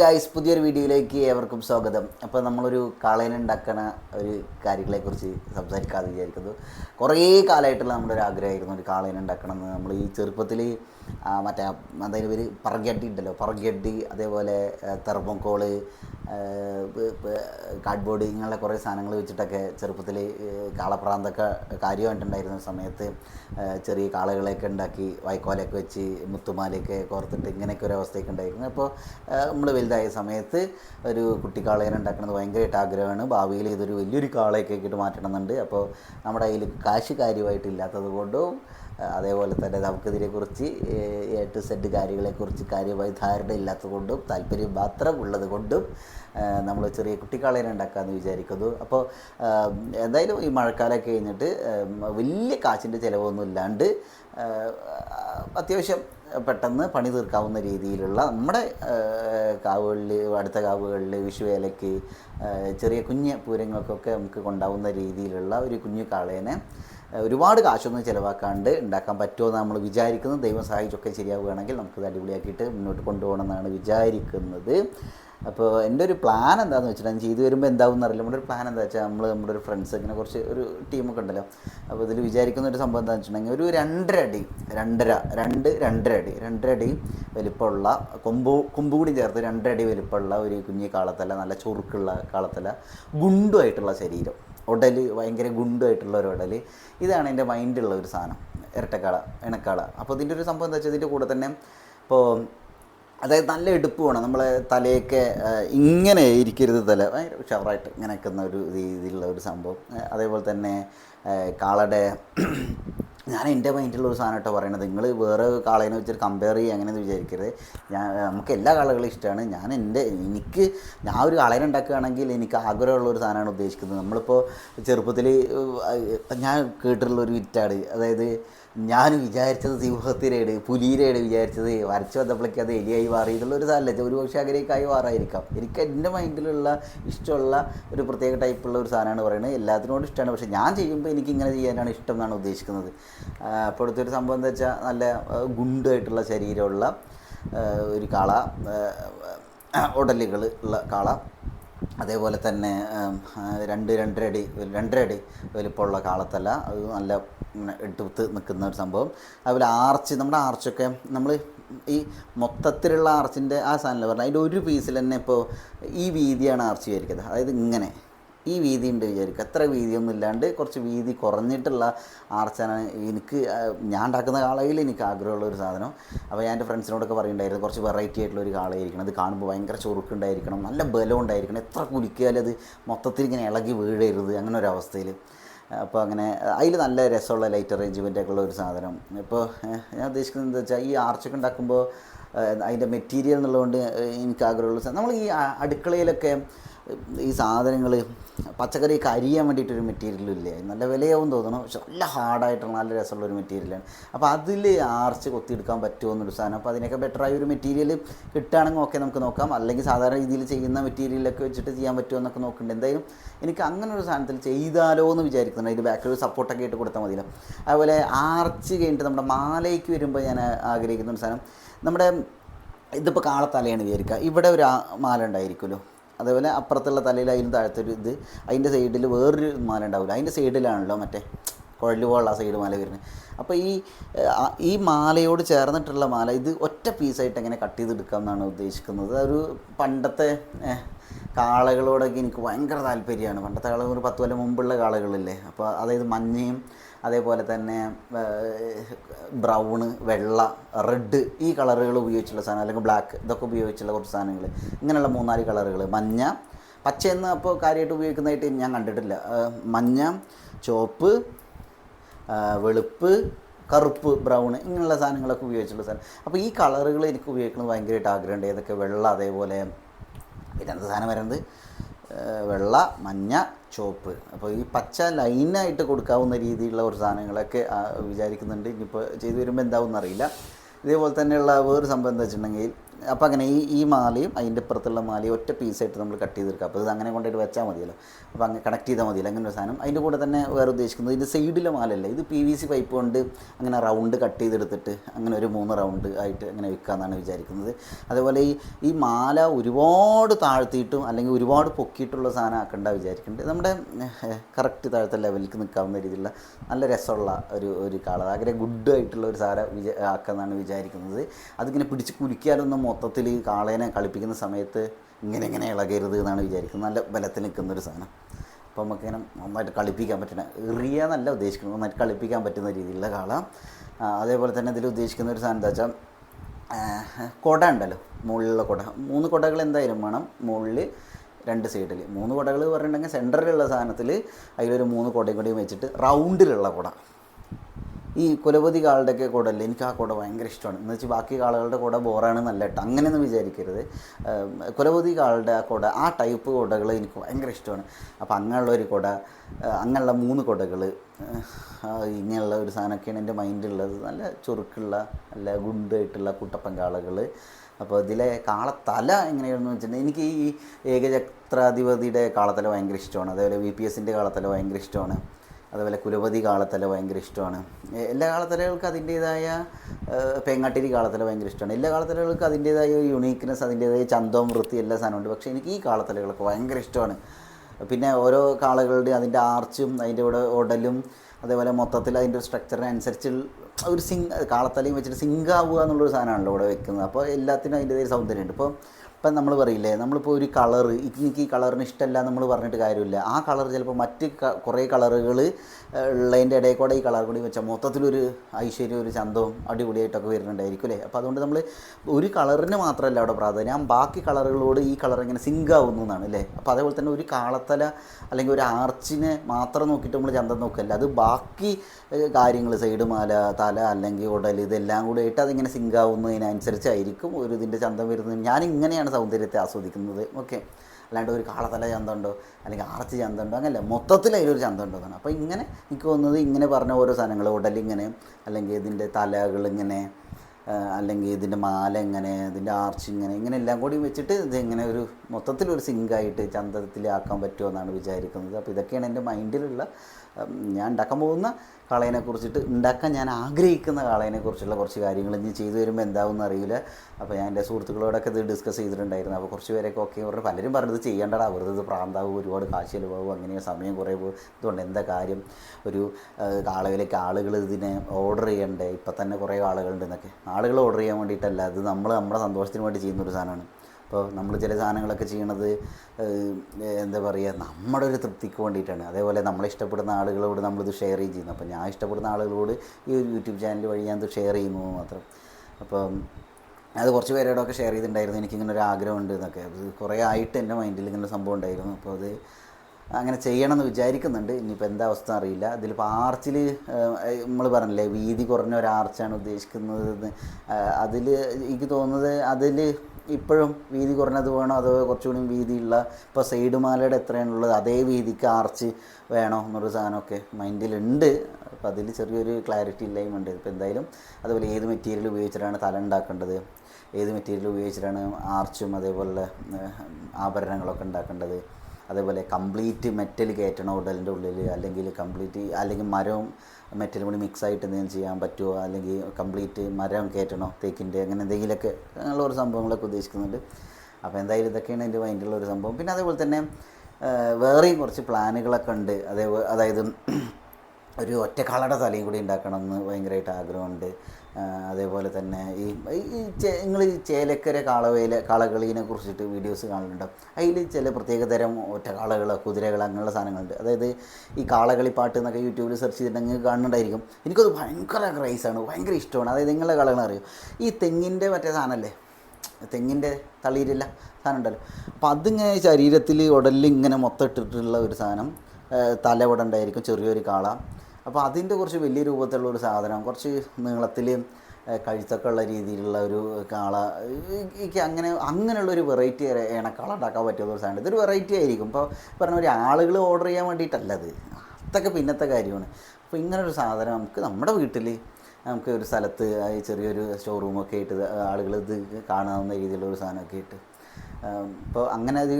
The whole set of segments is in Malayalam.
ഗായ്സ് പുതിയൊരു വീഡിയോയിലേക്ക് ഏവർക്കും സ്വാഗതം. അപ്പോൾ നമ്മളൊരു കാളേനെ ഉണ്ടാക്കണ ഒരു കാര്യങ്ങളെക്കുറിച്ച് സംസാരിക്കാതെ വിചാരിക്കുന്നു. കുറേ കാലമായിട്ടുള്ള നമ്മുടെ ഒരു ആഗ്രഹമായിരുന്നു ഒരു കാളേനെ ഉണ്ടാക്കണം എന്ന് നമ്മൾ ഈ ചെറുപ്പത്തിൽ മറ്റേ അതായത് ഇവർ പറഗഡ്ഡി ഉണ്ടല്ലോ. പറഗഡ്ഡി അതേപോലെ തെർമോക്കോൾ കാർഡ്ബോർഡ് ഇങ്ങനെയുള്ള കുറേ സാധനങ്ങൾ വെച്ചിട്ടൊക്കെ ചെറുപ്പത്തിൽ കാളപ്രാന്തൊക്കെ കാര്യമായിട്ടുണ്ടായിരുന്ന സമയത്ത് ചെറിയ കാളകളെയൊക്കെ ഉണ്ടാക്കി വൈക്കോലൊക്കെ വെച്ച് മുത്തുമാലയൊക്കെ കോർത്തിട്ട് ഇങ്ങനെയൊക്കെ ഒരു അവസ്ഥയൊക്കെ ഉണ്ടായിരുന്നു. അപ്പോൾ നമ്മൾ വലുതായ സമയത്ത് ഒരു കുട്ടിക്കാളേനെ ഉണ്ടാക്കുന്നത് ഭയങ്കരമായിട്ട് ആഗ്രഹമാണ്. ഭാവിയിൽ ഇതൊരു വലിയൊരു കാളയൊക്കെ ആക്കിയിട്ട് മാറ്റണമെന്നുണ്ട്. അപ്പോൾ നമ്മുടെ കയ്യിൽ കാശ് കാര്യമായിട്ടില്ലാത്തത് കൊണ്ടും അതേപോലെ തന്നെ നമുക്കിതിനെക്കുറിച്ച് എ ടു സെഡ് കാര്യങ്ങളെക്കുറിച്ച് കാര്യമായി ധാരണ ഇല്ലാത്തത് കൊണ്ടും താല്പര്യം മാത്രം ഉള്ളത് കൊണ്ടും നമ്മൾ ചെറിയ കുട്ടിക്കാളേനെ ഉണ്ടാക്കാമെന്ന് വിചാരിക്കുന്നു. അപ്പോൾ എന്തായാലും ഈ മഴക്കാലമൊക്കെ കഴിഞ്ഞിട്ട് വലിയ കാശിന്റെ ചിലവൊന്നും ഇല്ലാണ്ട് അത്യാവശ്യം പെട്ടെന്ന് പണി തീർക്കാവുന്ന രീതിയിലുള്ള നമ്മുടെ കാവുകളിൽ അടുത്ത കാവുകളിൽ വിഷുവേലയ്ക്ക് ചെറിയ കുഞ്ഞ് പൂരങ്ങൾക്കൊക്കെ നമുക്ക് കൊണ്ടാവുന്ന രീതിയിലുള്ള ഒരു കുഞ്ഞു കാളേനെ ഒരുപാട് കാശൊന്നും ചിലവാക്കാണ്ട് ഉണ്ടാക്കാൻ പറ്റുമോ എന്ന് നമ്മൾ വിചാരിക്കുന്നത് ദൈവം സഹായിച്ചൊക്കെ ശരിയാവുകയാണെങ്കിൽ നമുക്കത് അടിപൊളിയാക്കിയിട്ട് മുന്നോട്ട് കൊണ്ടുപോകണമെന്നാണ് വിചാരിക്കുന്നത്. അപ്പോൾ എന്റെ ഒരു പ്ലാൻ എന്താണെന്ന് വെച്ചിട്ടുണ്ടെങ്കിൽ ചെയ്തു വരുമ്പോൾ എന്താവും എന്നറിയില്ല നമ്മുടെ ഒരു പ്ലാൻ എന്താ വെച്ചാൽ നമ്മൾ നമ്മുടെ ഒരു ഫ്രണ്ട്സ് ഇങ്ങനെ കുറച്ച് ഒരു ടീമൊക്കെ ഉണ്ടല്ലോ. അപ്പോൾ ഇതിൽ വിചാരിക്കുന്ന ഒരു സംഭവം എന്താണെന്ന് വെച്ചിട്ടുണ്ടെങ്കിൽ ഒരു രണ്ടര അടി രണ്ടര രണ്ട് രണ്ടര അടി രണ്ടര അടി വലിപ്പമുള്ള കൊമ്പു കൊമ്പ് കൂടി ചേർത്ത് രണ്ടര അടി വലിപ്പമുള്ള ഒരു കുഞ്ഞി കാളത്തല നല്ല ചുറുക്കുള്ള കാളത്തല ഗുണ്ടുമായിട്ടുള്ള ശരീരം. ഉടൽ ഭയങ്കര ഗുണ്ടായിട്ടുള്ള ഒരു ഉടൽ ഇതാണ് എന്റെ മൈൻഡിലുള്ള ഒരു സാധനം ഇരട്ടക്കാള ഇണക്കാള. അപ്പോൾ ഇതിന്റെ ഒരു സംഭവം എന്താ വെച്ചാൽ ഇതിന്റെ കൂടെ തന്നെ ഇപ്പോൾ അതായത് നല്ല എടുപ്പ് വേണം. നമ്മളെ തലയൊക്കെ ഇങ്ങനെ ഇരിക്കരുത് തല. ഭയങ്കര ഉഷാറായിട്ട് ഇങ്ങനെ നിൽക്കുന്ന ഒരു രീതിയിലുള്ള ഒരു സംഭവം. അതേപോലെ തന്നെ കാളയുടെ ഞാൻ എന്റെ മൈൻഡിലുള്ള സാധനം കേട്ടോ പറയണത്. നിങ്ങൾ വേറെ കാളേനെ വെച്ചിട്ട് കമ്പയർ ചെയ്യുക അങ്ങനെയൊന്നും വിചാരിക്കരുത്. ഞാൻ നമുക്ക് എല്ലാ കാളകളും ഇഷ്ടമാണ് ഞാൻ എന്റെ എനിക്ക് ഞാൻ ഒരു കാളേനെ ഉണ്ടാക്കുകയാണെങ്കിൽ എനിക്ക് ആഗ്രഹമുള്ള ഒരു സാധനമാണ് ഉദ്ദേശിക്കുന്നത്. നമ്മളിപ്പോൾ ചെറുപ്പത്തിൽ ഞാൻ കേട്ടിട്ടുള്ള ഒരു വിറ്റാണ് അതായത് ഞാൻ വിചാരിച്ചത് സിംഹത്തിനേട് പുലിയിലേട് വിചാരിച്ചത് വരച്ചു വന്നപ്പോഴേക്ക് അത് എലിയായി മാറി ഒരു സാധനമല്ല ഒരു പക്ഷേ അങ്ങനെയൊക്കെയായി മാറായിരിക്കാം എനിക്ക് എന്റെ മൈൻഡിലുള്ള ഇഷ്ടമുള്ള ഒരു പ്രത്യേക ടൈപ്പുള്ള ഒരു സാധനമാണ് പറയുന്നത്. എല്ലാത്തിനോടും ഇഷ്ടമാണ്. പക്ഷേ ഞാൻ ചെയ്യുമ്പോൾ എനിക്ക് ഇങ്ങനെ ചെയ്യാനാണ് ഇഷ്ടം എന്നാണ് ഉദ്ദേശിക്കുന്നത്. അപ്പോഴത്തെ ഒരു സംഭവം എന്താ വെച്ചാൽ നല്ല ഗുണ്ടായിട്ടുള്ള ശരീരമുള്ള ഒരു കാള ഉടലുകൾ ഉള്ള കാള. അതേപോലെ തന്നെ രണ്ട് രണ്ടര അടി രണ്ടര അടി വലിപ്പമുള്ള കാളത്തല്ല. അത് നല്ല എടുത്ത് നിൽക്കുന്ന ഒരു സംഭവം. അതുപോലെ ആർച്ച് നമ്മുടെ ആർച്ചൊക്കെ നമ്മൾ ഈ മൊത്തത്തിലുള്ള ആർച്ചിന്റെ ആ സാധനമല്ല പറഞ്ഞാൽ അതിന്റെ ഒരു പീസിൽ തന്നെ ഇപ്പോൾ ഈ വീതിയാണ് ആർച്ച് വിചാരിക്കുന്നത്. അതായത് ഇങ്ങനെ. ഈ വീതി ഉണ്ട് വിചാരിക്കുക അത്ര വീതിയൊന്നും ഇല്ലാണ്ട് കുറച്ച് വീതി കുറഞ്ഞിട്ടുള്ള ആർച്ചാണ് എനിക്ക് ഞാൻ ഉണ്ടാക്കുന്ന കാളയിൽ എനിക്ക് ആഗ്രഹമുള്ള ഒരു സാധനം. അപ്പോൾ ഞാൻ എന്റെ ഫ്രണ്ട്സിനോടൊക്കെ പറയുന്നുണ്ടായിരുന്നു കുറച്ച് വെറൈറ്റി ആയിട്ടുള്ള ഒരു കാളയായിരിക്കണം. അത് കാണുമ്പോൾ ഭയങ്കര ചുറുക്കുണ്ടായിരിക്കണം നല്ല ബലം ഉണ്ടായിരിക്കണം എത്ര കുലിക്കിയാലും അത് മൊത്തത്തിൽ ഇങ്ങനെ ഇളകി വീഴരുത് അങ്ങനെ ഒരു അവസ്ഥയിൽ. അപ്പോൾ അങ്ങനെ അതിൽ നല്ല രസമുള്ള ലൈറ്റ് അറേഞ്ച്മെന്റ് ഒക്കെ ഉള്ള ഒരു സാധനം. ഇപ്പോൾ ഞാൻ ഉദ്ദേശിക്കുന്നത് എന്താ വെച്ചാൽ ഈ ആർച്ചൊക്കെ ഉണ്ടാക്കുമ്പോൾ അതിന്റെ മെറ്റീരിയൽ എന്നുള്ളതുകൊണ്ട് എനിക്ക് ആഗ്രഹമുള്ള നമ്മൾ ഈ അടുക്കളയിലൊക്കെ ഈ സാധനങ്ങൾ പച്ചക്കറി അരിയാൻ വേണ്ടിയിട്ടൊരു ഇല്ലേ? നല്ല വിലയാവും തോന്നണം പക്ഷെ നല്ല ഹാർഡായിട്ടുള്ള നല്ല രസമുള്ള ഒരു മെറ്റീരിയലാണ് അപ്പോൾ അതിൽ ആർച്ച് കൊത്തിയെടുക്കാൻ പറ്റുമോ എന്നൊരു സാധനം. അപ്പോൾ അതിനൊക്കെ ബെറ്ററായ ഒരു മെറ്റീരിയൽ കിട്ടുകയാണെങ്കിൽ ഓക്കെ നമുക്ക് നോക്കാം. അല്ലെങ്കിൽ സാധാരണ രീതിയിൽ ചെയ്യുന്ന മെറ്റീരിയലൊക്കെ വെച്ചിട്ട് ചെയ്യാൻ പറ്റുമോ എന്നൊക്കെ നോക്കുന്നുണ്ട് എന്തായാലും എനിക്ക് അങ്ങനെ ഒരു സാധനത്തിൽ ചെയ്താലോ എന്ന് വിചാരിക്കുന്നുണ്ട്. അതിന്റെ ബാക്കിൽ ഒരു സപ്പോർട്ടൊക്കെ ആയിട്ട് കൊടുത്താൽ മതിയല്ലോ. അതുപോലെ ആർച്ച് കഴിഞ്ഞിട്ട് നമ്മുടെ മാലയ്ക്ക് വരുമ്പോൾ ഞാൻ ആഗ്രഹിക്കുന്ന ഒരു സാധനം. നമ്മുടെ ഇതിപ്പോൾ കാളത്തലയാണ് വിചാരിക്കുക. ഇവിടെ ഒരു മാല ഉണ്ടായിരിക്കുമല്ലോ. അതേപോലെ അപ്പുറത്തുള്ള തലയിൽ അതിന് താഴത്തൊരു ഇത്. അതിന്റെ സൈഡിൽ വേറൊരു മാല ഉണ്ടാവില്ല. അതിന്റെ സൈഡിലാണല്ലോ മറ്റേ കുഴൽ പോലുള്ള സൈഡ് മാല വരുന്നത്. അപ്പോൾ ഈ ഈ മാലയോട് ചേർന്നിട്ടുള്ള മാല ഇത് ഒറ്റ പീസായിട്ട് എങ്ങനെ കട്ട് ചെയ്തെടുക്കാം എന്നാണ് ഉദ്ദേശിക്കുന്നത്. ഒരു പണ്ടത്തെ കാളകളോടൊക്കെ എനിക്ക് ഭയങ്കര താല്പര്യമാണ്. പണ്ടത്തെ കാളകൾ ഒരു പത്ത് കൊല്ലം മുമ്പുള്ള കാളകളില്ലേ. അപ്പോൾ അതായത് മഞ്ഞയും അതേപോലെ തന്നെ ബ്രൗണ് വെള്ള റെഡ് ഈ കളറുകൾ ഉപയോഗിച്ചുള്ള സാധനം അല്ലെങ്കിൽ ബ്ലാക്ക് ഇതൊക്കെ ഉപയോഗിച്ചുള്ള കുറച്ച് സാധനങ്ങൾ. ഇങ്ങനെയുള്ള മൂന്നാൽ കളറുകൾ. മഞ്ഞ പച്ചയെന്ന് അപ്പോൾ കാര്യമായിട്ട് ഉപയോഗിക്കുന്നതായിട്ട് ഞാൻ കണ്ടിട്ടില്ല. മഞ്ഞ ചുവപ്പ് വെളുപ്പ് കറുപ്പ് ബ്രൗൺ ഇങ്ങനെയുള്ള സാധനങ്ങളൊക്കെ ഉപയോഗിച്ചുള്ള സാധനം. അപ്പോൾ ഈ കളറുകൾ എനിക്ക് ഉപയോഗിക്കുന്നത് ഭയങ്കരമായിട്ട് ആഗ്രഹമുണ്ട്. ഏതൊക്കെ വെള്ള അതേപോലെ പിന്നെ എന്താ സാധനം വരുന്നത് വെള്ള മഞ്ഞ ചുവപ്പ്. അപ്പോൾ ഈ പച്ച ലൈനായിട്ട് കൊടുക്കാവുന്ന രീതിയിലുള്ള ഒരു സാധനങ്ങളൊക്കെ വിചാരിക്കുന്നുണ്ട്. ഇനിയിപ്പോൾ ചെയ്തു വരുമ്പോൾ എന്താവും എന്നറിയില്ല ഇതേപോലെ തന്നെയുള്ള വേറൊരു സംഭവം എന്താ വെച്ചിട്ടുണ്ടെങ്കിൽ അപ്പോൾ അങ്ങനെ ഈ ഈ മാലയും അതിന്റെ ഇപ്പുറത്തുള്ള മാലയും ഒറ്റ പീസായിട്ട് നമ്മൾ കട്ട് ചെയ്തെടുക്കുക അപ്പോൾ ഇത് അങ്ങനെ കൊണ്ടുപോയിട്ട് വെച്ചാൽ മതിയല്ലോ. അപ്പോൾ അങ്ങനെ കണക്ട് ചെയ്താൽ മതിയല്ലോ. അങ്ങനെ ഒരു സാധനം. അതിന്റെ കൂടെ തന്നെ വേറെ ഉദ്ദേശിക്കുന്നത് ഇതിന്റെ സൈഡിലെ മാലയല്ല. ഇത് പി വി സി പൈപ്പ് കൊണ്ട് അങ്ങനെ റൗണ്ട് കട്ട് ചെയ്തെടുത്തിട്ട് അങ്ങനെ ഒരു മൂന്ന് റൗണ്ട് ആയിട്ട് അങ്ങനെ വിൽക്കാമെന്നാണ് വിചാരിക്കുന്നത്. അതേപോലെ ഈ ഈ മാല ഒരുപാട് താഴ്ത്തിയിട്ടും അല്ലെങ്കിൽ ഒരുപാട് പൊക്കിയിട്ടുള്ള സാധനം ആക്കണ്ട വിചാരിക്കുന്നുണ്ട് നമ്മുടെ കറക്റ്റ് താഴത്തെ ലെവലിലേക്ക് നിൽക്കാവുന്ന രീതിയിലുള്ള നല്ല രസമുള്ള ഒരു ഒരു കളർ. അങ്ങനെ ഗുഡ് ആയിട്ടുള്ള ഒരു സാധനം വിചാ ആക്കാമെന്നാണ് വിചാരിക്കുന്നത്. അതിങ്ങനെ പിടിച്ച് കുലുക്കിയാലൊന്നും മൊത്തത്തിൽ ഈ കാളേനെ കളിപ്പിക്കുന്ന സമയത്ത് ഇങ്ങനെ ഇങ്ങനെ ഇളകരുത് എന്നാണ് വിചാരിക്കുന്നത്. നല്ല ബലത്തിൽ നിൽക്കുന്ന ഒരു സാധനം. അപ്പോൾ നമുക്കിങ്ങനെ നന്നായിട്ട് കളിപ്പിക്കാൻ പറ്റുന്ന എറിയ എന്നല്ല ഉദ്ദേശിക്കുന്നത് നന്നായിട്ട് കളിപ്പിക്കാൻ പറ്റുന്ന രീതിയിലുള്ള കാള. അതേപോലെ തന്നെ ഇതിൽ ഉദ്ദേശിക്കുന്ന ഒരു സാധനം എന്താ വെച്ചാൽ കുട ഉണ്ടല്ലോ മുകളിലുള്ള കുട. മൂന്ന് കുടകൾ എന്തായാലും വേണം. മുകളിൽ രണ്ട് സൈഡിൽ. മൂന്ന് കുടകൾ പറഞ്ഞിട്ടുണ്ടെങ്കിൽ സെന്ററിലുള്ള സാധനത്തിൽ അതിലൊരു മൂന്ന് കുടയും കൂടിയും വെച്ചിട്ട് റൗണ്ടിലുള്ള കുട. ഈ കുലപതി കാളുടെയൊക്കെ കൂടല്ലേ എനിക്ക് ആ കൂടെ ഭയങ്കര ഇഷ്ടമാണ്. എന്ന് വെച്ചാൽ ബാക്കി കാളുകളുടെ കൂടെ ബോറാണ് നല്ല ഇട്ട് അങ്ങനെയൊന്നും വിചാരിക്കരുത്. കുലപതി കാളുടെ ആ കുട ആ ടൈപ്പ് കുടകൾ എനിക്ക് ഭയങ്കര ഇഷ്ടമാണ്. അപ്പോൾ അങ്ങനെയുള്ള ഒരു കുട അങ്ങനെയുള്ള മൂന്ന് കുടകൾ ഇങ്ങനെയുള്ള ഒരു സാധനമൊക്കെയാണ് എന്റെ മൈൻഡിലുള്ളത്. നല്ല ചുരുക്കുള്ള നല്ല ഗുണ്ടായിട്ടുള്ള കുട്ടപ്പൻ കാളകൾ അപ്പോൾ ഇതിലെ കാളത്തല എങ്ങനെയാണെന്ന് വെച്ചിട്ടുണ്ടെങ്കിൽ എനിക്ക് ഈ ഏകചക്രാധിപതിയുടെ കാളത്തല ഭയങ്കര ഇഷ്ടമാണ്. അതേപോലെ വി പി എസിന്റെ കാളത്തല ഭയങ്കര ഇഷ്ടമാണ്. അതുപോലെ കുലപതി കാളത്തല ഭയങ്കര ഇഷ്ടമാണ്. എല്ലാ കാളത്തലകൾക്കും അതിന്റേതായ പേങ്ങാട്ടിരി കാളത്തല ഭയങ്കര ഇഷ്ടമാണ്. എല്ലാ കാളത്തലകൾക്കും അതിന്റേതായ യുണീക്ക്നെസ് അതിന്റേതായ ചന്തവും വൃത്തി എല്ലാ സാധനമുണ്ട്. പക്ഷേ എനിക്ക് ഈ കാളത്തലകളൊക്കെ ഭയങ്കര ഇഷ്ടമാണ്. പിന്നെ ഓരോ കാളകളുടെയും അതിന്റെ ആർച്ചും അതിന്റെ കൂടെ ഉടലും അതേപോലെ മൊത്തത്തിൽ അതിന്റെ ഒരു സ്ട്രക്ചറിനനുസരിച്ച് ഒരു സിങ് കാളത്തലയും വെച്ചിട്ട് സിങ്കാവുക എന്നുള്ളൊരു സാധനമാണല്ലോ ഇവിടെ വെക്കുന്നത്. അപ്പോൾ എല്ലാത്തിനും അതിന്റെതായ സൗന്ദര്യമുണ്ട്. ഇപ്പോൾ ഇപ്പം നമ്മൾ പറയില്ലേ നമ്മളിപ്പോൾ ഒരു കളർ എനിക്ക് ഈ കളറിന് ഇഷ്ടമല്ല നമ്മൾ പറഞ്ഞിട്ട് കാര്യമില്ല. ആ കളർ ചിലപ്പോൾ മറ്റ് കുറേ കളറുകൾ ഉള്ളതിന്റെ ഇടയിൽ കൂടെ ഈ കളർ കൂടി വെച്ചാൽ മൊത്തത്തിലൊരു ഐശ്വര്യം ഒരു ചന്തവും അടിപൊളിയായിട്ടൊക്കെ വരുന്നുണ്ടായിരിക്കും അല്ലേ? അപ്പോൾ അതുകൊണ്ട് നമ്മൾ ഒരു കളറിന് മാത്രമല്ല അവിടെ പ്രാധാന്യം. ബാക്കി കളറുകളോട് ഈ കളർ ഇങ്ങനെ സിങ്ക് ആവുന്നു എന്നാണ് അല്ലേ? അപ്പോൾ അതേപോലെ തന്നെ ഒരു കാളത്തല അല്ലെങ്കിൽ ഒരു ആർച്ചിനെ മാത്രം നോക്കിയിട്ട് നമ്മൾ ചന്തം നോക്കല്ല അത് ബാക്കി കാര്യങ്ങൾ സൈഡ് മാല തല അല്ലെങ്കിൽ ഉടൽ ഇതെല്ലാം കൂടി ആയിട്ട് അതിങ്ങനെ സിങ്ക് ആവുന്നതിനനുസരിച്ചായിരിക്കും ഒരു ഇതിന്റെ ചന്തം വരുന്നത്. ഞാൻ ഇങ്ങനെയാണ് സൗന്ദര്യത്തെ ആസ്വദിക്കുന്നത്. ഓക്കെ. അല്ലാണ്ട് ഒരു കാളത്തല ചന്തമുണ്ടോ? അല്ലെങ്കിൽ ആർച്ച് ചന്തമുണ്ടോ? അങ്ങനെയല്ല മൊത്തത്തിൽ അതിലൊരു ചന്തമുണ്ടോ എന്നാണ്. അപ്പോൾ ഇങ്ങനെ എനിക്ക് തോന്നുന്നത് ഇങ്ങനെ പറഞ്ഞ ഓരോ സാധനങ്ങൾ ഉടലിങ്ങനെ അല്ലെങ്കിൽ ഇതിന്റെ തലകൾ ഇങ്ങനെ അല്ലെങ്കിൽ ഇതിന്റെ മാല എങ്ങനെ ഇതിന്റെ ആർച്ച് ഇങ്ങനെ ഇങ്ങനെ എല്ലാം കൂടി വെച്ചിട്ട് ഇത് ഇങ്ങനെ ഒരു മൊത്തത്തിലൊരു സിങ്കായിട്ട് ചന്തത്തിലാക്കാൻ പറ്റുമോ എന്നാണ് വിചാരിക്കുന്നത്. അപ്പോൾ ഇതൊക്കെയാണ് എന്റെ മൈൻഡിലുള്ള ഞാൻ ഉണ്ടാക്കാൻ പോകുന്ന കാളയനെ കുറിച്ചിട്ട് ഉണ്ടാക്കാൻ ഞാൻ ആഗ്രഹിക്കുന്ന കാളേനെ കുറിച്ചുള്ള കുറച്ച് കാര്യങ്ങൾ ഇനി ചെയ്തു വരുമ്പോൾ എന്താവും അറിയില്ല. അപ്പോൾ ഞാൻ എന്റെ സുഹൃത്തുക്കളോടൊക്കെ ഇത് ഡിസ്കസ് ചെയ്തിട്ടുണ്ടായിരുന്നു. അപ്പോൾ കുറച്ച് പേരൊക്കെ ഓക്കെ പറഞ്ഞു. പലരും പറഞ്ഞത് ചെയ്യേണ്ടടാ വെറുതെ ഇത് പ്രാന്താവും ഒരുപാട് കാശ് ചിലവാകും അങ്ങനെ സമയം കുറേ പോകും. ഇതുകൊണ്ട് എന്താ കാര്യം? ഒരു കാളയിലേക്ക് ആളുകൾ ഇതിനെ ഓർഡർ ചെയ്യണ്ടേ? ഇപ്പം തന്നെ കുറേ ആളുകളുണ്ട് എന്നൊക്കെ. ആളുകൾ ഓർഡർ ചെയ്യാൻ വേണ്ടിയിട്ടല്ല അത് നമ്മൾ നമ്മുടെ സന്തോഷത്തിന് വേണ്ടി ചെയ്യുന്നൊരു സാധനമാണ്. ഇപ്പോൾ നമ്മൾ ചില സാധനങ്ങളൊക്കെ ചെയ്യണത് എന്താ പറയുക നമ്മുടെ ഒരു തൃപ്തിക്ക് വേണ്ടിയിട്ടാണ്. അതേപോലെ നമ്മൾ ഇഷ്ടപ്പെടുന്ന ആളുകളോട് നമ്മളിത് ഷെയർ ചെയ്യും ചെയ്യുന്നു. അപ്പോൾ ഞാൻ ഇഷ്ടപ്പെടുന്ന ആളുകളോട് ഈ ഒരു യൂട്യൂബ് ചാനൽ വഴി ഞാനിത് ഷെയർ ചെയ്യുന്നു മാത്രം. അപ്പോൾ അത് കുറച്ച് പേരോടൊക്കെ ഷെയർ ചെയ്തിട്ടുണ്ടായിരുന്നു. എനിക്കിങ്ങനെ ഒരു ആഗ്രഹമുണ്ട് എന്നൊക്കെ. അത് കുറേ ആയിട്ട് എന്റെ മൈൻഡിൽ ഇങ്ങനെ സംഭവം ഉണ്ടായിരുന്നു. അപ്പോൾ അത് അങ്ങനെ ചെയ്യണമെന്ന് വിചാരിക്കുന്നുണ്ട്. ഇനിയിപ്പോൾ എന്താ അവസ്ഥ അറിയില്ല. ഇതിലിപ്പോൾ ആർച്ചിൽ നമ്മൾ പറഞ്ഞില്ലേ വീതി കുറഞ്ഞ ഒരു ആർച്ചാണ് ഉദ്ദേശിക്കുന്നത് അതിൽ എനിക്ക് തോന്നുന്നത് അതിൽ ഇപ്പോഴും വീതി കുറഞ്ഞത് വേണോ? അതോ കുറച്ചുകൂടി വീതിയുള്ള ഇപ്പോൾ സൈഡ് മാലയുടെ എത്രയാണുള്ളത്? അതേ വീതിക്ക് ആർച്ച് വേണോ എന്നൊരു സാധനമൊക്കെ മൈൻഡിലുണ്ട്. അപ്പോൾ അതിൽ ചെറിയൊരു ക്ലാരിറ്റി ഇല്ലായ്മ ഉണ്ട്. ഇപ്പോൾ എന്തായാലും അതുപോലെ ഏത് മെറ്റീരിയൽ ഉപയോഗിച്ചിട്ടാണ് തല ഉണ്ടാക്കേണ്ടത്? ഏത് മെറ്റീരിയൽ ഉപയോഗിച്ചിട്ടാണ് ആർച്ചും അതേപോലെ ആഭരണങ്ങളൊക്കെ ഉണ്ടാക്കേണ്ടത്? അതേപോലെ കംപ്ലീറ്റ് മെറ്റൽ കയറ്റണോ ഉടലിന്റെ ഉള്ളിൽ അല്ലെങ്കിൽ കംപ്ലീറ്റ് അല്ലെങ്കിൽ മരവും മെറ്റലും കൂടി മിക്സ് ആയിട്ട് എന്തെങ്കിലും ചെയ്യാൻ പറ്റുമോ അല്ലെങ്കിൽ കംപ്ലീറ്റ് മരം കയറ്റണോ തേക്കിന്റെ? അങ്ങനെ എന്തെങ്കിലുമൊക്കെ അങ്ങനെയുള്ള ഒരു സംഭവങ്ങളൊക്കെ ഉദ്ദേശിക്കുന്നുണ്ട്. അപ്പോൾ എന്തായാലും ഇതൊക്കെയാണ് എന്റെ മൈൻഡിലുള്ള ഒരു സംഭവം. പിന്നെ അതേപോലെ തന്നെ വേറെയും കുറച്ച് പ്ലാനുകളൊക്കെ ഉണ്ട്. അതേ അതായത് ഒരു ഒറ്റക്കാളയുടെ തലയും കൂടി ഉണ്ടാക്കണം എന്ന് ഭയങ്കരമായിട്ട് ആഗ്രഹമുണ്ട്. അതേപോലെ തന്നെ ഈ ഈ നിങ്ങൾ ഈ ചേലക്കര കാളവേല കാളകളീനെ കുറിച്ചിട്ട് വീഡിയോസ് കാണുന്നുണ്ട് അതിൽ ചില പ്രത്യേകതരം ഒറ്റക്കാളകൾ കുതിരകൾ അങ്ങനെയുള്ള സാധനങ്ങളുണ്ട്. അതായത് ഈ കാളകളിപ്പാട്ട് എന്നൊക്കെ യൂട്യൂബിൽ സെർച്ച് ചെയ്തിട്ടുണ്ടെങ്കിൽ കാണുന്നുണ്ടായിരിക്കും. എനിക്കത് ഭയങ്കര ക്രൈസാണ് ഭയങ്കര ഇഷ്ടമാണ്. അതായത് നിങ്ങളുടെ കളകൾ അറിയും? ഈ തെങ്ങിന്റെ മറ്റേ സാധനമല്ലേ തെങ്ങിന്റെ തളിരില്ല സാധനം ഉണ്ടല്ലോ. അപ്പോൾ അതിങ്ങനെ ശരീരത്തിൽ ഉടലിൽ ഇങ്ങനെ മൊത്തം ഇട്ടിട്ടുള്ള ഒരു സാധനം. ഏഹ് തല ഇവിടെ ഉണ്ടായിരിക്കും ചെറിയൊരു കാള. അപ്പോൾ അതിന്റെ കുറച്ച് വലിയ രൂപത്തിലുള്ള ഒരു സാധനം കുറച്ച് നീളത്തിൽ കഴുത്തൊക്കെ ഉള്ള രീതിയിലുള്ള ഒരു കാള എനിക്ക് അങ്ങനെ അങ്ങനെയുള്ള ഒരു വെറൈറ്റി ഏണക്കാള ഉണ്ടാക്കാൻ പറ്റുന്ന ഒരു സാധനം. ഇതൊരു വെറൈറ്റി ആയിരിക്കും. ഇപ്പോൾ പറഞ്ഞ ഒരു ആളുകൾ ഓർഡർ ചെയ്യാൻ വേണ്ടിയിട്ടല്ല അത് അതൊക്കെ പിന്നത്തെ കാര്യമാണ്. അപ്പോൾ ഇങ്ങനൊരു സാധനം നമുക്ക് നമ്മുടെ വീട്ടിൽ നമുക്ക് ഒരു സ്ഥലത്ത് ചെറിയൊരു ഷോറൂമൊക്കെ ആയിട്ട് ആളുകൾ ഇത് കാണാവുന്ന രീതിയിലുള്ള ഒരു സാധനമൊക്കെ ആയിട്ട് ഇപ്പോൾ അങ്ങനെ അത്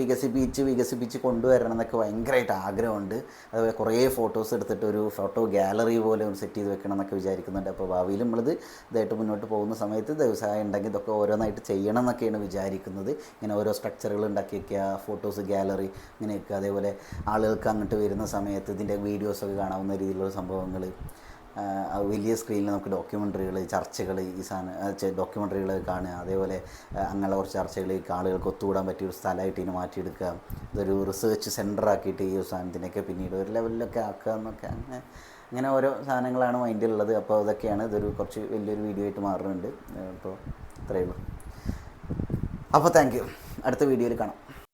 വികസിപ്പിച്ച് വികസിപ്പിച്ച് കൊണ്ടുവരണം എന്നൊക്കെ ഭയങ്കരമായിട്ട് ആഗ്രഹമുണ്ട്. അതുപോലെ കുറേ ഫോട്ടോസ് എടുത്തിട്ട് ഒരു ഫോട്ടോ ഗാലറി പോലെ ഒന്ന് സെറ്റ് ചെയ്ത് വെക്കണം എന്നൊക്കെ വിചാരിക്കുന്നുണ്ട്. അപ്പോൾ ഭാവിയിൽ നമ്മളിത് ഇതായിട്ട് മുന്നോട്ട് പോകുന്ന സമയത്ത് വ്യവസായം ഉണ്ടെങ്കിൽ ഇതൊക്കെ ഓരോന്നായിട്ട് ചെയ്യണം എന്നൊക്കെയാണ് വിചാരിക്കുന്നത്. ഇങ്ങനെ ഓരോ സ്ട്രക്ചറുകൾ ഉണ്ടാക്കി വയ്ക്കുക ഫോട്ടോസ് ഗാലറി ഇങ്ങനെയൊക്കെ അതേപോലെ ആളുകൾക്ക് അങ്ങോട്ട് വരുന്ന സമയത്ത് ഇതിന്റെ വീഡിയോസൊക്കെ കാണാവുന്ന രീതിയിലുള്ള സംഭവങ്ങൾ വലിയ സ്ക്രീനിൽ നമുക്ക് ഡോക്യുമെന്ററികൾ ചർച്ചകൾ ഈ സാധനം ഡോക്യുമെന്ററികൾ കാണുക. അതേപോലെ അങ്ങനെയുള്ള കുറച്ച് ചർച്ചകൾ ആളുകൾക്ക് ഒത്തുകൂടാൻ പറ്റിയ ഒരു സ്ഥലമായിട്ട് ഇതിനെ മാറ്റിയെടുക്കുക. ഇതൊരു റിസർച്ച് സെന്റർ ആക്കിയിട്ട് ഈ ഒരു സാധനത്തിനൊക്കെ പിന്നീട് ഒരു ലെവലിലൊക്കെ ആക്കുക എന്നൊക്കെ അങ്ങനെ അങ്ങനെ ഓരോ സാധനങ്ങളാണ് മൈൻഡിലുള്ളത് അപ്പോൾ അതൊക്കെയാണ് ഇതൊരു കുറച്ച് വലിയൊരു വീഡിയോ ആയിട്ട് മാറുന്നുണ്ട്. അപ്പോൾ ഇത്രയേ ഉള്ളൂ. അപ്പോൾ താങ്ക് യു അടുത്ത വീഡിയോയിൽ കാണാം.